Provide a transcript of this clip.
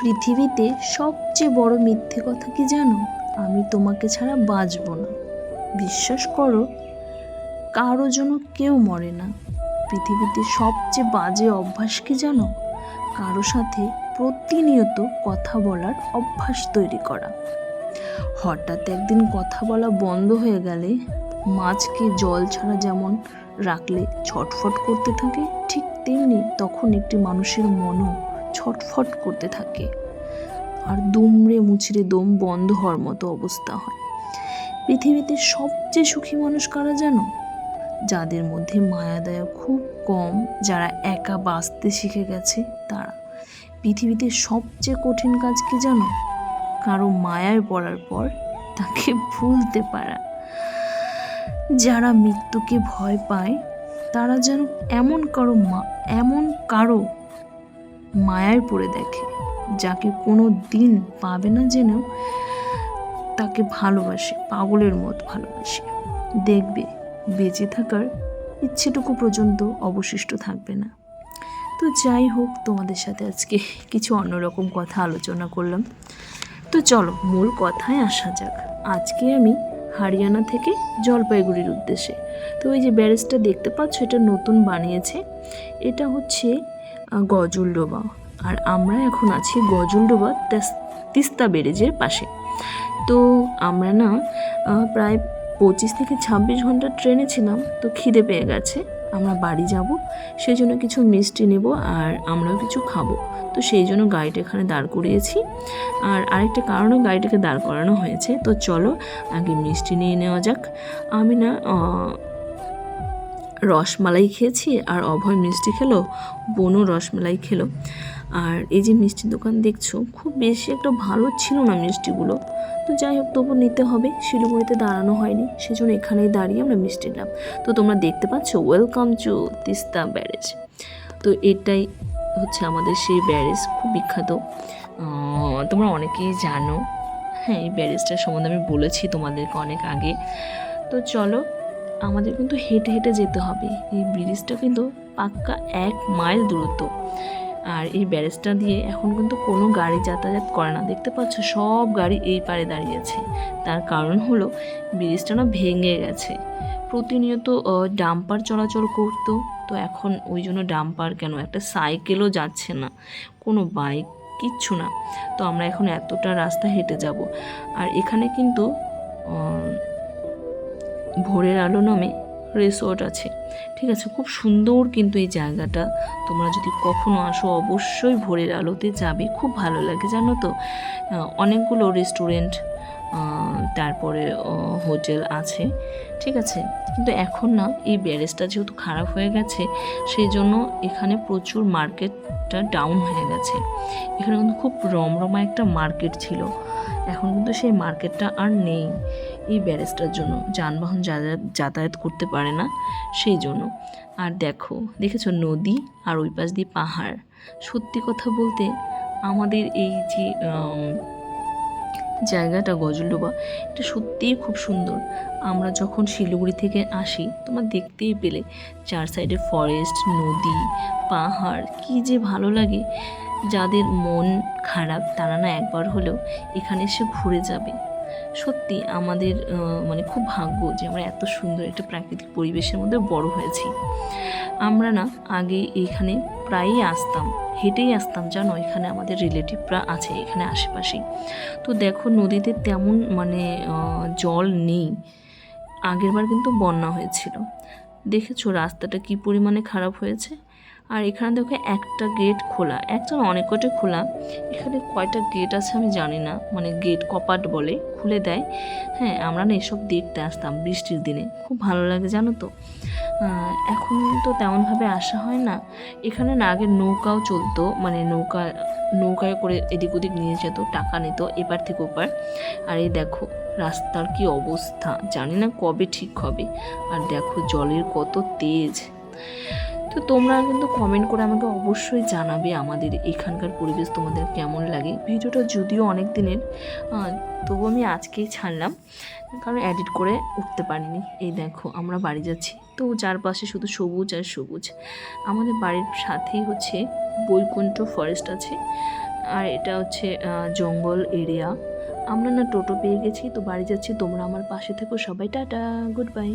পৃথিবীতে সবচেয়ে বড় মিথ্যে কথা কি জানো? আমি তোমাকে ছাড়া বাঁচব না। বিশ্বাস করো, কারও জন্য কেউ মরে না। পৃথিবীতে সবচেয়ে বাজে অভ্যাস কি জানো? কারও সাথে প্রতিনিয়ত কথা বলার অভ্যাস তৈরি করা। হঠাৎ একদিন কথা বলা বন্ধ হয়ে গেলে মাছকে জল ছাড়া যেমন রাখলে ছটফট করতে থাকে, ঠিক তেমনি তখন একটি মানুষের মনও ছটফট করতে থাকে। আর দুমড়ে মুচড়ে দম বন্ধ হওয়ার মতো অবস্থা হয়। পৃথিবীতে সবচেয়ে সুখী মানুষ কারা জানো? যাদের মধ্যে মায়া দয়া খুব কম, যারা একা বাঁচতে শিখে গেছে তারা। পৃথিবীতে সবচেয়ে কঠিন কাজ কি জানো? কারও মায়ায় পড়ার পর তাকে ভুলতে পারা। যারা মৃত্যুকে ভয় পায়, তারা যেন এমন কারও মা, এমন কারও মায়ায় পড়ে দেখে, যাকে কোনো দিন পাবে না জেনেও তাকে ভালোবাসে, পাগলের মত ভালোবাসে। দেখবে, বেঁচে থাকার ইচ্ছেটুকু পর্যন্ত অবশিষ্ট থাকবে না। তো যাই হোক, তোমাদের সাথে আজকে কিছু অন্যরকম কথা আলোচনা করলাম। তো চলো, মূল কথায় আসা যাক। আজকে আমি হরিয়ানা থেকে জলপাইগুড়ির উদ্দেশ্যে। তো ওই যে ব্যারেজটা দেখতে পাচ্ছ, এটা নতুন বানিয়েছে। এটা হচ্ছে গজলডোবা আর আমরা এখন আছি গজলডোবা তেস- তিস্তা ব্যারেজের পাশে। তো আমরা না প্রায় পঁচিশ থেকে ছাব্বিশ ঘণ্টা ট্রেনে ছিলাম, তো খিদে পেয়ে গেছে। আমরা বাড়ি যাব সেই জন্য কিছু মিষ্টি নেব আর আমরাও কিছু খাব। তো সেই জন্য গাড়িটা এখানে দাঁড় করিয়েছি। আর আরেকটা কারণে গাড়িটাকে দাঁড় করানো হয়েছে, তো চলো আগে মিষ্টি নিয়ে নেওয়া যাক। আমি না রসমালাই খেয়েছি আর অভয় মিষ্টি খেলো বোনও রসমালাই খেলো। আর এই যে মিষ্টির দোকান দেখছ, খুব বেশি একটা ভালো ছিল না মিষ্টিগুলো। তো যাই হোক, তবু নিতে হবে, শিলিগুড়িতে দাঁড়ানো হয়নি, সেজন্য এখানেই দাঁড়িয়ে আমরা মিষ্টি নিলাম। তো তোমরা দেখতে পাচ্ছ ওয়েলকাম টু তিস্তা ব্যারেজ। তো এটাই হচ্ছে আমাদের সেই ব্যারেজ, খুব বিখ্যাত। তোমরা অনেকেই জানো হ্যাঁ এই ব্যারেজটার সম্বন্ধে আমি বলেছি তোমাদেরকে অনেক আগে। তো চলো আমাদের কিন্তু হেঁটে হেঁটে যেতে হবে। এই ব্রিজটা কিন্তু পাক্কা এক মাইল দূরত্ব। আর এই ব্যারেজটা দিয়ে এখন কিন্তু কোনো গাড়ি যাতায়াত করে না। দেখতে পাচ্ছ, সব গাড়ি এই পারে দাঁড়িয়েছে তার কারণ হলো, ব্রিজটা না ভেঙে গেছে। প্রতিনিয়ত ডাম্পার চলাচল করতো। তো এখন ওই জন্য ডাম্পার কেন? একটা সাইকেলও যাচ্ছে না। কোনো বাইক, কিচ্ছু না। তো আমরা এখন এতটা রাস্তা হেঁটে যাব। আর এখানে কিন্তু ভোরের আলো নামে রিসোর্ট আছে। ঠিক আছে, খুব সুন্দর কিন্তু এই জায়গাটা। তোমরা যদি কখনো আসো, অবশ্যই ভোরের আলোতে যাবে। খুব ভালো লাগে, জানো তো? অনেকগুলো রেস্টুরেন্ট তারপরে হোটেল আছে। ঠিক আছে? কিন্তু এখন না, এই ব্যারেজটা যেহেতু খারাপ হয়ে গেছে, সেই জন্য এখানে প্রচুর মার্কেটটা ডাউন হয়ে গেছে। এখানে কিন্তু খুব রমরমা একটা মার্কেট ছিল। এখন কিন্তু সেই মার্কেটটা আর নেই। এই ব্যারেজটার জন্য। যানবাহন যাতায়াত যাতায়াত করতে পারে না সেই জন্য। আর দেখো, দেখেছ নদী আর ওই পাশ দিয়ে পাহাড়। সত্যি কথা বলতে আমাদের এই যে জায়গাটা গজলডোবা, এটা সত্যিই খুব সুন্দর। আমরা যখন শিলিগুড়ি থেকে আসি, তোমরা দেখতেই পেলে চার সাইডে ফরেস্ট নদী, পাহাড়, কি যে ভালো লাগে। যাদের মন খারাপ, তারা না একবার হলেও এখানে এসে ঘুরে যাবে। সত্যি আমাদের মানে খুব ভাগ্য যে আমরা এত সুন্দর একটা প্রাকৃতিক পরিবেশের মধ্যে বড় হয়েছি। আমরা না আগে এইখানে প্রায়ই আসতাম, হেঁটেই আসতাম, জানো? এখানে আমাদের রিলেটিভরা আছে এখানে আশেপাশেই। তো দেখো নদীতে তেমন মানে জল নেই। আগেরবার কিন্তু বন্যা হয়েছিল। দেখেছ রাস্তাটা কি পরিমাণে খারাপ হয়েছে? আর এখানে দেখো একটা গেট খোলা, একটা অনেক কটা খোলা। এখানে কয়টা গেট আছে আমি জানি না মানে গেট কপাট বলে, খুলে দেয়। হ্যাঁ আমরা না এসব দেখতে আসতাম বৃষ্টির দিনে, খুব ভালো লাগে জানো তো। এখন তো তেমনভাবে আসা হয় না। এখানে না আগে নৌকাও চলতো মানে নৌকা, নৌকায় করে এদিক ওদিক নিয়ে যেত, টাকা নিত এপার থেকে ওপার। আর এই দেখো, রাস্তার কি অবস্থা, জানি না কবে ঠিক হবে। আর দেখো জলের কত তেজ। তো তোমরা কিন্তু কমেন্ট করে আমাকে অবশ্যই জানাবে আমাদের এখানকার পরিবেশ তোমাদের কেমন লাগে। ভিডিওটা যদিও অনেক দিনের তবু আমি আজকেই ছাড়লাম, কারণ এডিট করে উঠতে পারিনি। এই দেখো, আমরা বাড়ি যাচ্ছি। তো চারপাশে শুধু সবুজ আর সবুজ। আমাদের বাড়ির সাথেই হচ্ছে বৈকুণ্ঠ ফরেস্ট আছে, আর এটা হচ্ছে জঙ্গল এরিয়া আমরা না টোটো পেয়ে গেছি, তো বাড়ি যাচ্ছি, তোমরা আমার পাশে থেকো সবাই। Tata good bye